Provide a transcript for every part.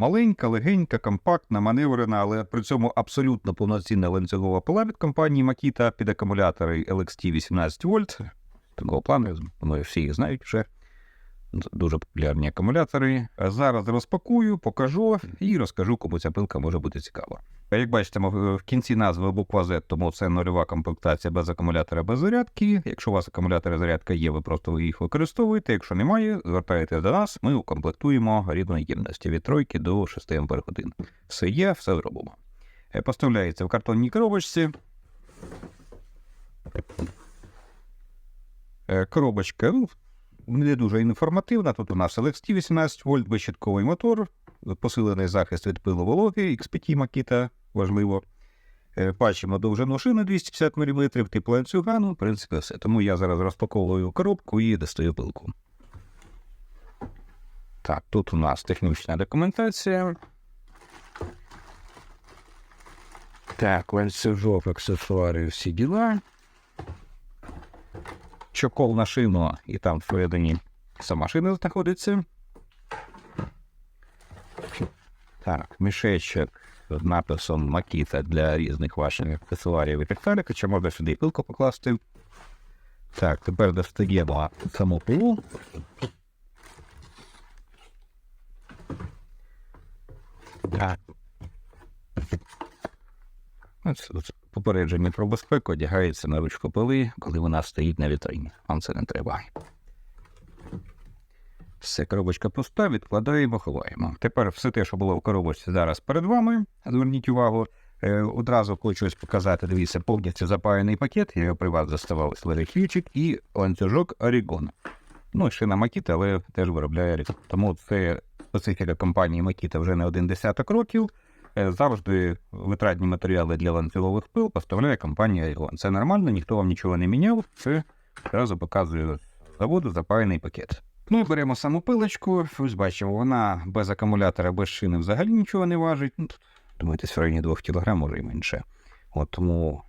Маленька, легенька, компактна, маневрена, але при цьому абсолютно повноцінна ланцюгова пила від компанії Makita під акумулятори LXT 18 вольт. Такого плану, вони всі їх знають вже. Дуже популярні акумулятори. Зараз розпакую, покажу і розкажу, кому ця пилка може бути цікава. Як бачите, в кінці назви буква Z, тому це нульова комплектація без акумулятора без зарядки. Якщо у вас акумулятор і зарядка є, ви просто їх використовуєте. Якщо немає, звертаєтесь до нас, ми укомплектуємо рівної ємності від 3 до 6 Ампер годин. Все є, все зробимо. Е, Поставляється в картонній коробочці. Е, Коробочка ну, не дуже інформативна. Тут у нас LXT 18 вольт, безщитковий мотор, посилений захист від пилу вологи, XPT Makita, важливо. Е, Бачимо довжину шини 250 мм, тип в принципі, все. Тому я зараз розпаковую коробку і достаю пилку. Так, тут у нас технічна документація. Так, ланцюжок, аксесуари, всі діла. Чокол на шину, і там всередині сама шина знаходиться. Так, мішечок з написом Макіта для різних ваших аксесуарів і далі, хоча можна сюди пилку покласти. Так, тепер достаємо саму пилу. Так. Тут попередження про безпеку одягається на ручку пили, коли вона стоїть на вітрині. Вам це не треба. Все, коробочка пуста, відкладаємо, ховаємо. Тепер все те, що було в коробочці зараз перед вами. Зверніть увагу. Е, одразу хочу ось показати, дивіться, повністю запаяний пакет. Я його при вас доставав з ключик і ланцюжок Орігон. Ну, шина Makita, але теж виробляє Орігон. Тому це специфіка компанії Makita вже не один десяток років. Е, Завжди витратні матеріали для ланцюгових пил поставляє компанія Орігон. Це нормально, ніхто вам нічого не міняв. Це одразу показує заводу запаяний пакет. Ну і беремо саму пилочку. Ось бачимо, вона без акумулятора, без шини взагалі нічого не важить. Ну, думаєте, в районі 2 кг, може і менше. От тому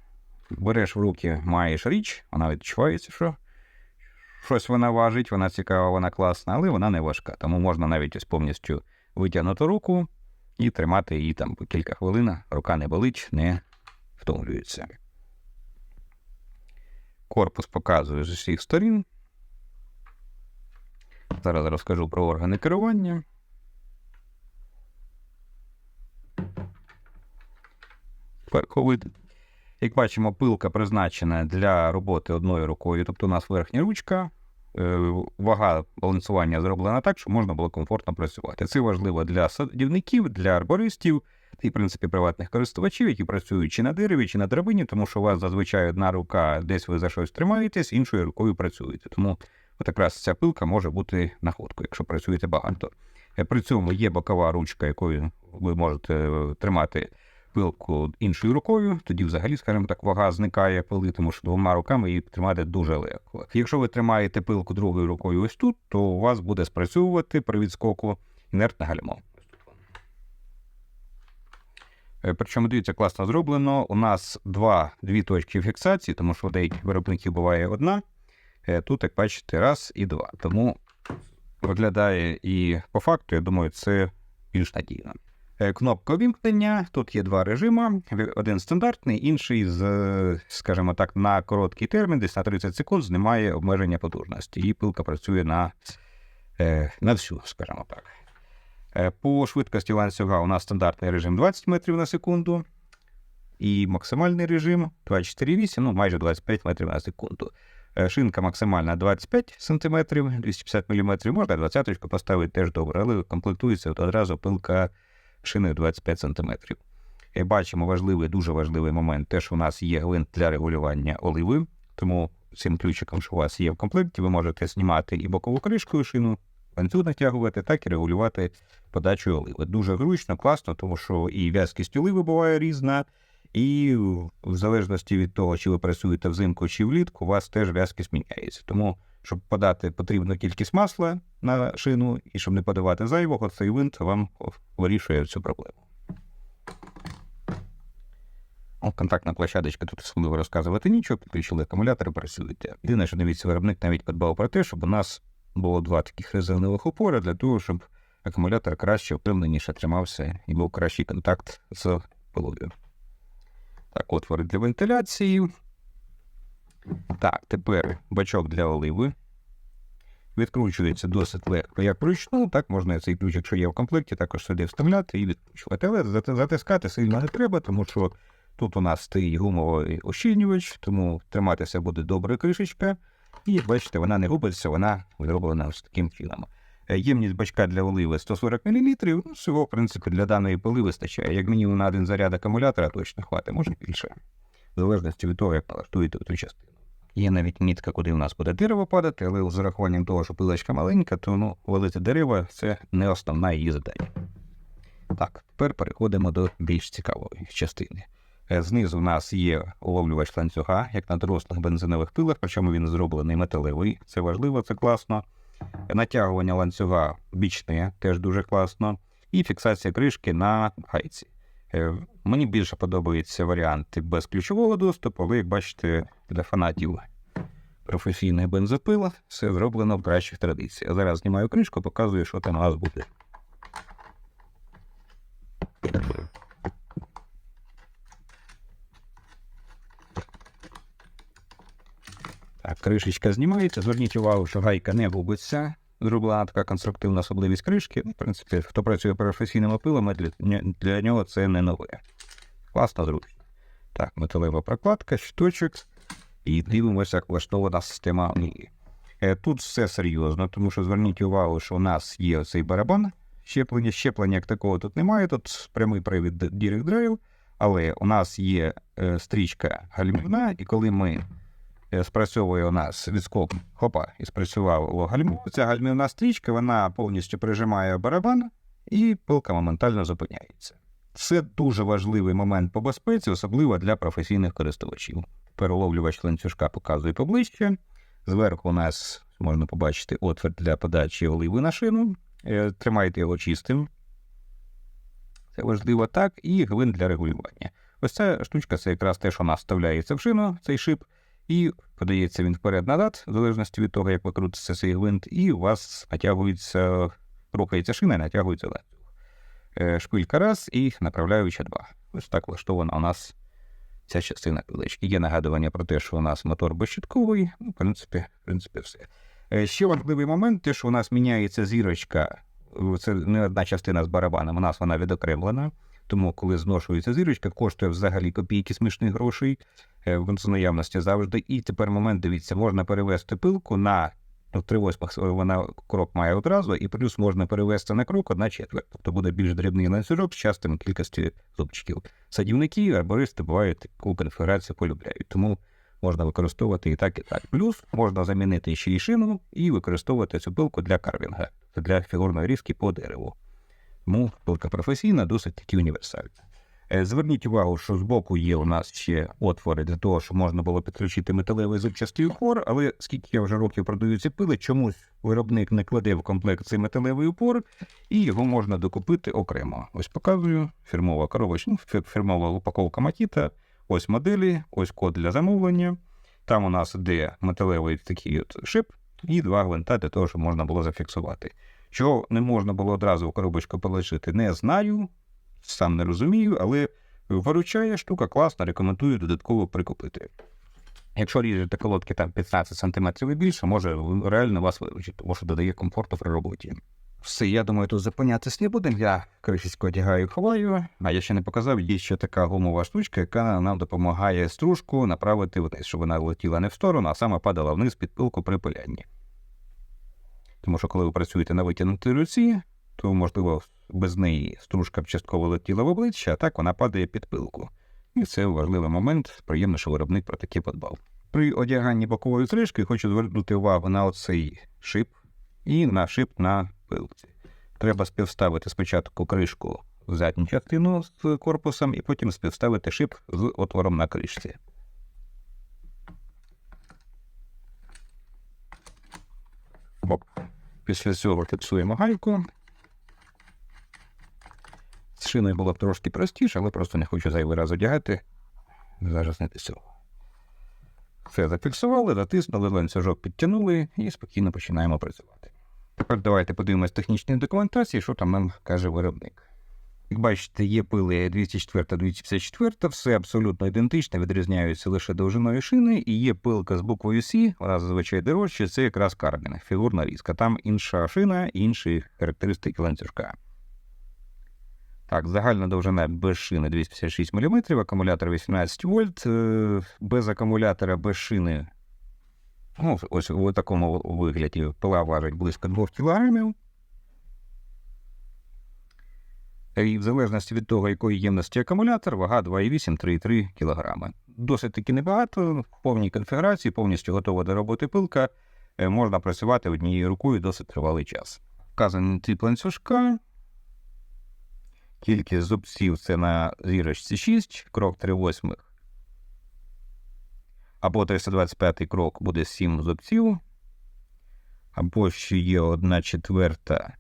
береш в руки, маєш річ, вона відчувається, що щось вона важить, вона цікава, вона класна, але вона не важка. Тому можна навіть ось повністю витягнути руку і тримати її там по кілька хвилин. Рука не болить, не втомлюється. Корпус показує з усіх сторін. Зараз розкажу про органи керування. Верховид. Як бачимо, пилка призначена для роботи одною рукою, тобто у нас верхня ручка. Е, Вага балансування зроблена так, щоб можна було комфортно працювати. Це важливо для садівників, для арбористів і, в принципі, приватних користувачів, які працюють чи на дереві, чи на драбині, тому що у вас зазвичай одна рука десь ви за щось тримаєтесь, іншою рукою працюєте. Тому от якраз ця пилка може бути находкою, якщо працюєте багато. Е, При цьому є бокова ручка, якою ви можете е, тримати пилку іншою рукою, тоді взагалі, скажімо так, вага зникає пили, тому що двома руками її тримати дуже легко. Якщо ви тримаєте пилку другою рукою ось тут, то у вас буде спрацьовувати при відскоку інертне гальмо. Е, Причому дивіться, класно зроблено. У нас два, дві точки фіксації, тому що у деяких виробників буває одна. Е, Тут, як бачите, раз і два. Тому виглядає і по факту, я думаю, це більш надійно. Е, Кнопка вімкнення. Тут є два режими: один стандартний, інший з, скажімо так, на короткий термін, десь на 30 секунд, знімає обмеження потужності. І пилка працює на, е, на всю, скажімо так. Е, По швидкості ланцюга у нас стандартний режим 20 метрів на секунду. І максимальний режим 24,8, ну майже 25 метрів на секунду. Шинка максимальна 25 см, 250 мм, можна 20 поставити теж добре, але комплектується от одразу пилка шиною 25 см. І бачимо важливий, дуже важливий момент, те, що у нас є гвинт для регулювання оливи, тому цим ключиком, що у вас є в комплекті, ви можете знімати і бокову кришку шину, ланцюг натягувати, так і регулювати подачу оливи. Дуже зручно, класно, тому що і в'язкість оливи буває різна, і в залежності від того, чи ви працюєте взимку чи влітку, у вас теж в'язкість міняється. Тому, щоб подати потрібну кількість масла на шину і щоб не подавати зайвого, цей винт вам вирішує цю проблему. Контактна площадочка тут особливо розказувати нічого, підключили акумулятори, працюєте. Єдине, що дивіться, виробник навіть подбав про те, щоб у нас було два таких резинових опори для того, щоб акумулятор краще, впевненіше тримався і був кращий контакт з пилою. Так, отвори для вентиляції. Так, тепер бачок для оливи. Відкручується досить легко, як вручну, так можна цей ключ, якщо є в комплекті, також сюди вставляти і відкручувати. Але зати- затискати сильно не треба, тому що тут у нас стоїть гумовий ощільнювач, тому триматися буде добре кришечка. І бачите, вона не губиться, вона зроблена ось таким чином. Е, Ємність бачка для оливи 140 мл, ну, всього, в принципі, для даної пили вистачає. Як мінімум на один заряд акумулятора точно хватить, може більше. В залежності від того, як налаштуєте ту частину. Є навіть мітка, куди у нас буде дерево падати, але з урахуванням того, що пилочка маленька, то ну, валити дерево це не основна її задача. Так, тепер переходимо до більш цікавої частини. Е, Знизу у нас є уловлювач ланцюга, як на дорослих бензинових пилах, причому він зроблений металевий. Це важливо, це класно. Натягування ланцюга бічне, теж дуже класно. І фіксація кришки на гайці. Е, Мені більше подобається варіант без ключового доступу, але як бачите, для фанатів професійних бензопила все зроблено в кращих традиціях. Зараз знімаю кришку, показую, що там у нас буде. Так, кришечка знімається. Зверніть увагу, що гайка не губиться. Зроблена така конструктивна особливість кришки. В принципі, хто працює професійними пилами, для, для нього це не нове. Класно зручно. Так, металева прокладка, щиточок. І дивимося, як влаштована система. Е, Тут все серйозно, тому що зверніть увагу, що у нас є цей барабан щеплення. Щеплення як такого тут немає, тут прямий привід Direct Drive, але у нас є е, стрічка гальмівна, і коли ми спрацьовує у нас відскок, хопа, і спрацював гальму, ця гальмівна стрічка вона повністю прижимає барабан, і пилка моментально зупиняється. Це дуже важливий момент по безпеці, особливо для професійних користувачів. Переловлювач ланцюжка показує поближче. Зверху у нас можна побачити отвір для подачі оливи на шину. Е, Тримайте його чистим. Це важливо так, і гвинт для регулювання. Ось ця штучка це якраз те, що у нас вставляється в шину, цей шип, і подається він вперед-назад, в залежності від того, як викрутиться цей гвинт, і у вас натягується, рухається шина і натягується ланцюг. Е, Шпилька раз і направляюча два. Ось так влаштована у нас ця частина пилочки. Є нагадування про те, що у нас мотор безщитковий. Ну, в принципі, в принципі, все. Е, Ще важливий момент, те, що у нас міняється зірочка. Це не одна частина з барабаном, у нас вона відокремлена. Тому, коли зношується зірочка, коштує взагалі копійки смішних грошей е, в наявності завжди. І тепер момент, дивіться, можна перевести пилку на ну, 3 восьмих вона крок має одразу, і плюс можна перевести на крок одна четверть. Тобто буде більш дрібний ланцюжок з частим кількістю зубчиків. Садівники, арбористи бувають таку конфігурацію полюбляють. Тому можна використовувати і так, і так. Плюс можна замінити ще й шину і використовувати цю пилку для карвінга, для фігурної різки по дереву. Тому пилка професійна, досить таки універсальна. Е, Зверніть увагу, що збоку є у нас ще отвори для того, щоб можна було підключити металевий зубчастий упор, але скільки я вже років продаю ці пили, чомусь виробник не кладе в комплект цей металевий упор, і його можна докупити окремо. Ось показую фірмова коробочка, ну, фірмова упаковка Матіта. Ось моделі, ось код для замовлення. Там у нас іде металевий такий от шип і два гвинта для того, щоб можна було зафіксувати. Чого не можна було одразу в коробочку положити, не знаю, сам не розумію, але виручає штука класна, рекомендую додатково прикупити. Якщо ріжете колодки там 15 см і більше, може реально вас виручить, тому що додає комфорту при роботі. Все, я думаю, тут зупинятись не будемо. Я кришечку одягаю і ховаю. А я ще не показав, є ще така гумова штучка, яка нам допомагає стружку направити вниз, щоб вона летіла не в сторону, а саме падала вниз під пилку при пилянні. Тому що коли ви працюєте на витягнутій руці, то, можливо, без неї стружка б частково летіла в обличчя, а так вона падає під пилку. І це важливий момент. Приємно, що виробник про таке подбав. При одяганні бокової стрижки хочу звернути увагу на оцей шип і на шип на пилці. Треба співставити спочатку кришку в задню частину з корпусом, і потім співставити шип з отвором на кришці. Оп. Після цього фіксуємо гайку. З шиною було б трошки простіше, але просто не хочу зайвий раз одягати. Зараз не до цього. Все зафіксували, затиснули, ланцюжок підтягнули і спокійно починаємо працювати. Тепер давайте подивимось технічні документації, що там нам каже виробник. Як бачите, є пили 204 254, все абсолютно ідентичне, відрізняються лише довжиною шини, і є пилка з буквою C, вона зазвичай дорожча, це якраз карбін, фігурна різка. Там інша шина, інші характеристики ланцюжка. Так, загальна довжина без шини 256 мм, акумулятор 18 вольт, е, без акумулятора, без шини. Ну, ось у такому вигляді пила важить близько 2 кг. І в залежності від того, якої ємності акумулятор, вага 2,8-3,3 кг. Досить таки небагато, в повній конфігурації, повністю готова до роботи пилка. е, Можна працювати однією рукою досить тривалий час. Вказаний тип ланцюжка. Кількість зубців це на зірочці 6, крок 3 восьмих. Або 325 крок буде 7 зубців. Або ще є 1 четверта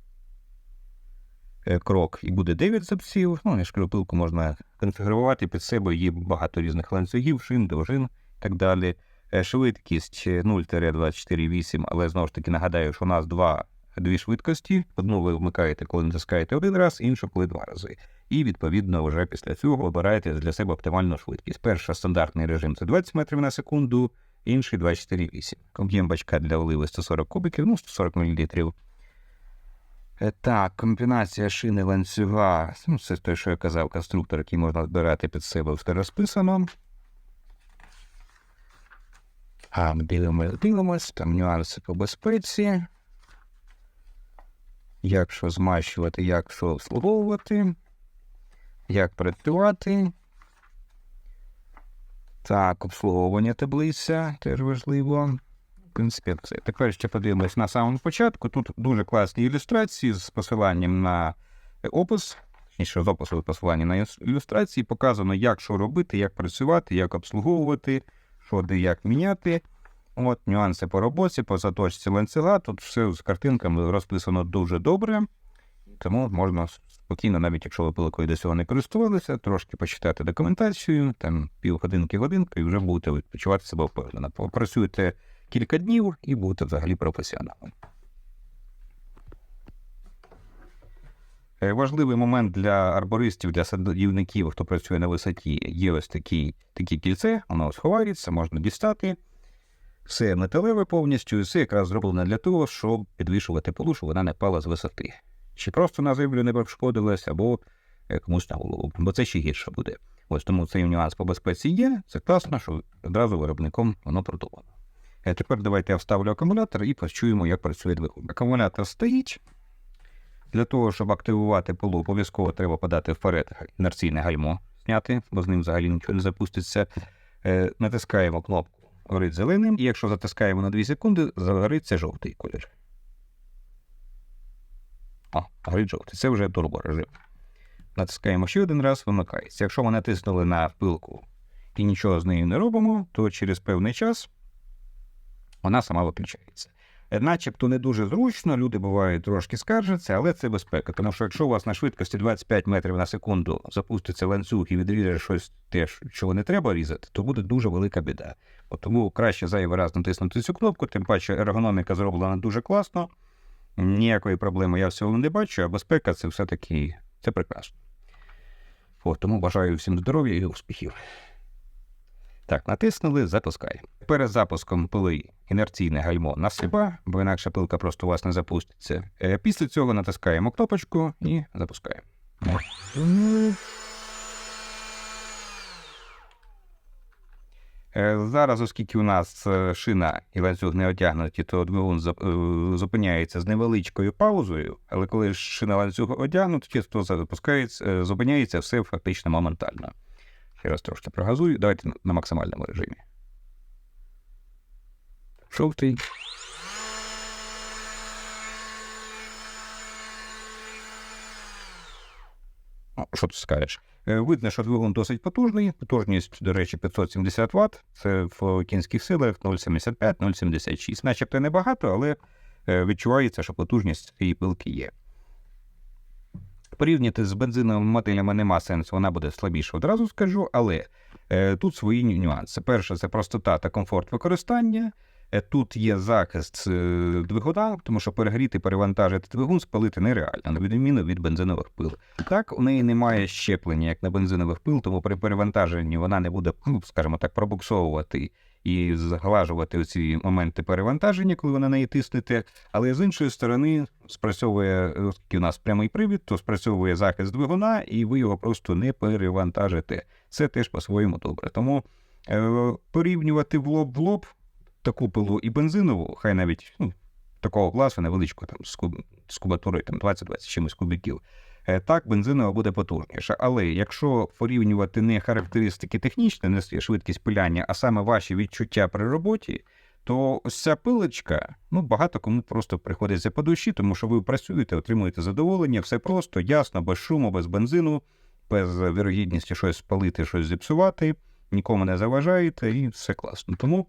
крок і буде 9 зубців. Ну, шкарпилку можна конфігурувати під себе, є багато різних ланцюгів, шин, довжин і так далі. Е, Швидкість 0-24,8, але знову ж таки нагадаю, що у нас два, дві швидкості. Одну ви вмикаєте, коли натискаєте один раз, іншу коли два рази. І відповідно вже після цього обираєте для себе оптимальну швидкість. Перша стандартний режим це 20 метрів на секунду, інший 24,8. Об'єм бачка для оливи 140 кубиків, ну 140 мл. Е, Так, комбінація шини ланцюга. Ну, це те, що я казав, конструктор, який можна збирати під себе, все розписано. А, ми дивимося, дивимось, там нюанси по безпеці. Як що змащувати, як що обслуговувати, як працювати. Так, обслуговування таблиця теж важливо. В. Тепер ще подивимось на самому початку. Тут дуже класні ілюстрації з посиланням на опис, з опису посилання на ілюстрації. Показано, як що робити, як працювати, як обслуговувати, що де як міняти. От нюанси по роботі, по заточці ланцюга. Тут все з картинками розписано дуже добре. Тому можна спокійно, навіть якщо ви пилкою до цього не користувалися, трошки почитати документацію, там півгодинки, годинки, і вже будете відпочивати себе впевнено. Попрацюєте кілька днів і будете взагалі професіоналом. Е, Важливий момент для арбористів, для садівників, хто працює на висоті, є ось такі, такі кільце, воно ось ховається, можна дістати. Все металеве повністю, і все якраз зроблено для того, щоб підвішувати полу, щоб вона не пала з висоти. Чи просто на землю не пошкодилась, або е, комусь на голову, бо це ще гірше буде. Ось тому цей нюанс по безпеці є. Це класно, що одразу виробником воно продумано. Е, Тепер давайте я вставлю акумулятор і почуємо, як працює двигун. Акумулятор стоїть. Для того, щоб активувати полу, обов'язково треба подати вперед інерційне гальмо, зняти, бо з ним взагалі нічого не запуститься. Е, Натискаємо кнопку горить зеленим, і якщо затискаємо на 2 секунди, загориться жовтий колір. О, горить жовтий. Це вже турборежим. Натискаємо ще один раз, вимикається. Якщо ми натиснули на пилку і нічого з нею не робимо, то через певний час вона сама виключається. Начебто не дуже зручно, люди бувають трошки скаржаться, але це безпека. Тому що якщо у вас на швидкості 25 метрів на секунду запуститься ланцюг і відріже щось те, чого не треба різати, то буде дуже велика біда. От тому краще зайвий раз натиснути цю кнопку, тим паче ергономіка зроблена дуже класно. Ніякої проблеми я в цьому не бачу, а безпека це все-таки це прекрасно. От, тому бажаю всім здоров'я і успіхів. Так, натиснули, запускай. Перед запуском пили інерційне гальмо на себе, бо інакше пилка просто у вас не запуститься. Е, Після цього натискаємо кнопочку і запускаємо. Е, Зараз, оскільки у нас е, шина і ланцюг не одягнуті, то двигун зупиняється з невеличкою паузою, але коли шина ланцюг одягнуті, то запускається, зупиняється все фактично моментально. Ще раз трошки прогазую. Давайте на- максимальному режимі. Жовтий. О, Що ти скажеш? Е, Видно, що двигун досить потужний. Потужність, до речі, 570 Вт. Це в кінських силах 0,75-0,76. Начебто небагато, але е, відчувається, що потужність цієї пилки є. Порівняти з бензиновими моделями нема сенсу, вона буде слабіша, одразу скажу, але е, тут свої нюанси. Перше, це простота та комфорт використання. Е, Тут є захист е, двигуна, тому що перегріти, перевантажити двигун спалити нереально, на відміну від бензинових пил. Так, у неї немає щеплення, як на бензинових пил, тому при перевантаженні вона не буде, ну, скажімо так, пробуксовувати і зглажувати оці моменти перевантаження, коли ви на неї тиснете. Але з іншої сторони, спрацьовує, оскільки у нас прямий привід, то спрацьовує захист двигуна, і ви його просто не перевантажите. Це теж по-своєму добре. Тому е, порівнювати в лоб в лоб таку пилу і бензинову, хай навіть ну, такого класу невеличкого, там, з, куб, з кубатурою там, 20-20 чимось кубиків. Е, Так, бензинова буде потужніша. Але якщо порівнювати не характеристики технічні, не швидкість пиляння, а саме ваші відчуття при роботі, то ось ця пилочка, ну багато кому просто приходиться по душі, тому що ви працюєте, отримуєте задоволення, все просто, ясно, без шуму, без бензину, без вірогідності щось спалити, щось зіпсувати, нікому не заважаєте, і все класно. Тому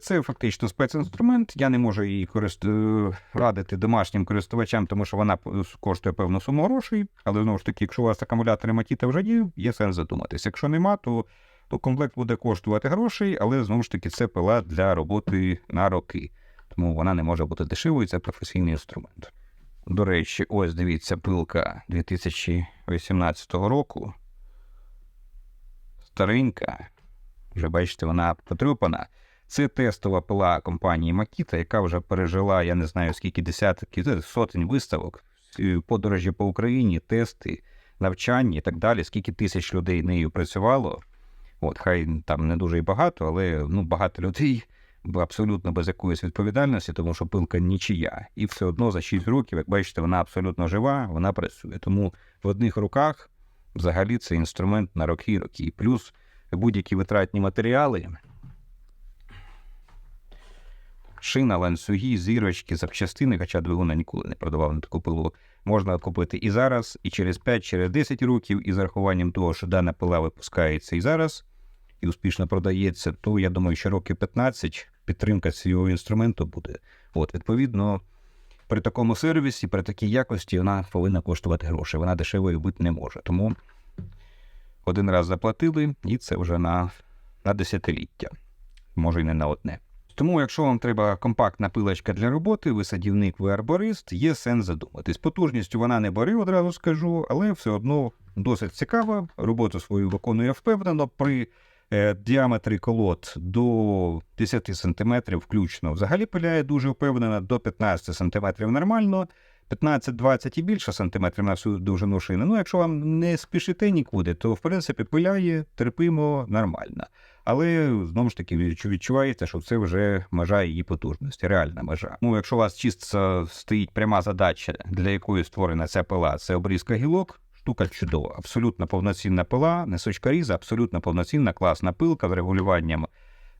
це фактично спецінструмент. Я не можу її корист... е, радити домашнім користувачам, тому що вона коштує певну суму грошей. Але знову ж таки, якщо у вас акумулятори Макіта вже є, є сенс задуматись. Якщо нема, то, то комплект буде коштувати грошей, але знову ж таки це пила для роботи на роки. Тому вона не може бути дешевою, це професійний інструмент. До речі, ось дивіться, пилка 2018 року. Старенька. Вже бачите, вона потрюпана. Це тестова пила компанії Makita, яка вже пережила, я не знаю скільки десятків, сотень виставок, е, подорожі по Україні, тести, навчання і так далі. Скільки тисяч людей нею працювало. От, хай там не дуже і багато, але ну, багато людей абсолютно без якоїсь відповідальності, тому що пилка нічия. І все одно за 6 років, як бачите, вона абсолютно жива, вона працює. Тому в одних руках взагалі це інструмент на роки і роки. Плюс будь-які витратні матеріали. Шина, ланцюги, зірочки, запчастини, хоча двигуна ніколи не продавав на таку пилу, можна купити і зараз, і через 5, через 10 років, і з рахуванням того, що дана пила випускається і зараз, і успішно продається, то я думаю, що років 15 підтримка цього інструменту буде. От, відповідно, при такому сервісі, при такій якості вона повинна коштувати гроші. Вона дешевою бути не може. Тому один раз заплатили, і це вже на, на десятиліття, може й не на одне. Тому, якщо вам треба компактна пилочка для роботи, ви садівник, ви арборист, є сенс задуматись. Потужністю вона не бери, одразу скажу, але все одно досить цікава. Роботу свою виконує впевнено. При е, діаметрі колод до 10 см включно взагалі пиляє дуже впевнено, до 15 см нормально. 15-20 і більше сантиметрів на всю довжину шини. Ну, якщо вам не спішите нікуди, то в принципі пиляє, терпимо нормально. Але знову ж таки відчувається, що це вже межа її потужності, реальна межа. Ну, якщо у вас чисто стоїть пряма задача, для якої створена ця пила, це обрізка гілок. Штука чудова, абсолютно повноцінна пила, не сучкаріза, абсолютно повноцінна класна пилка з регулюванням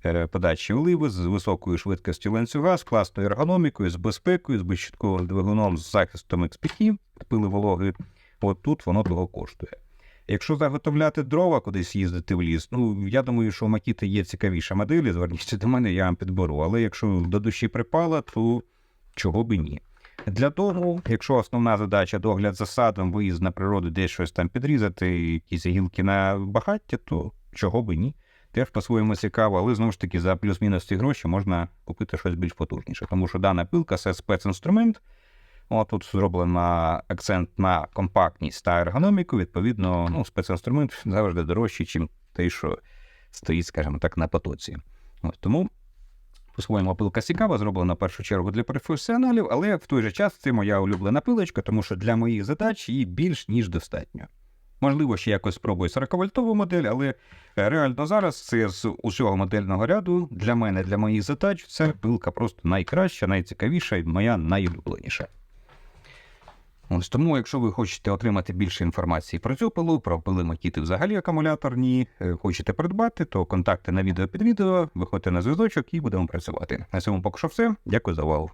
е, подачі оливи, з високою швидкістю ланцюга, з класною ергономікою, з безпекою, з безщитковим двигуном, з захистом XPT, пили вологи. От тут воно того коштує. Якщо заготовляти дрова, кудись їздити в ліс, ну я думаю, що Макіти є цікавіша моделі, зверніться до мене, я вам підберу. Але якщо до душі припала, то чого би ні. Для того, якщо основна задача догляд за садом, виїзд на природу, десь щось там підрізати, якісь гілки на багаття, то чого би ні. Теж по-своєму цікаво, але знову ж таки за плюс-мінус ці гроші можна купити щось більш потужніше, тому що дана пилка це спецінструмент. О, тут зроблено акцент на компактність та ергономіку. Відповідно, ну, спецінструмент завжди дорожчий, ніж той, що стоїть, скажімо так, на потоці. Ось тому по-своєму пилка цікава, зроблена в першу чергу для професіоналів, але в той же час це моя улюблена пилочка, тому що для моїх задач її більш ніж достатньо. Можливо, ще якось спробую 40-вольтову модель, але реально зараз це з усього модельного ряду для мене, для моїх задач, ця пилка просто найкраща, найцікавіша і моя найулюбленіша. Ось тому, якщо ви хочете отримати більше інформації про цю пилу, про пили макіти взагалі акумуляторні, е, хочете придбати, то контакти на відео під відео, виходьте на зв'язочок і будемо працювати. На цьому поки що все. Дякую за увагу.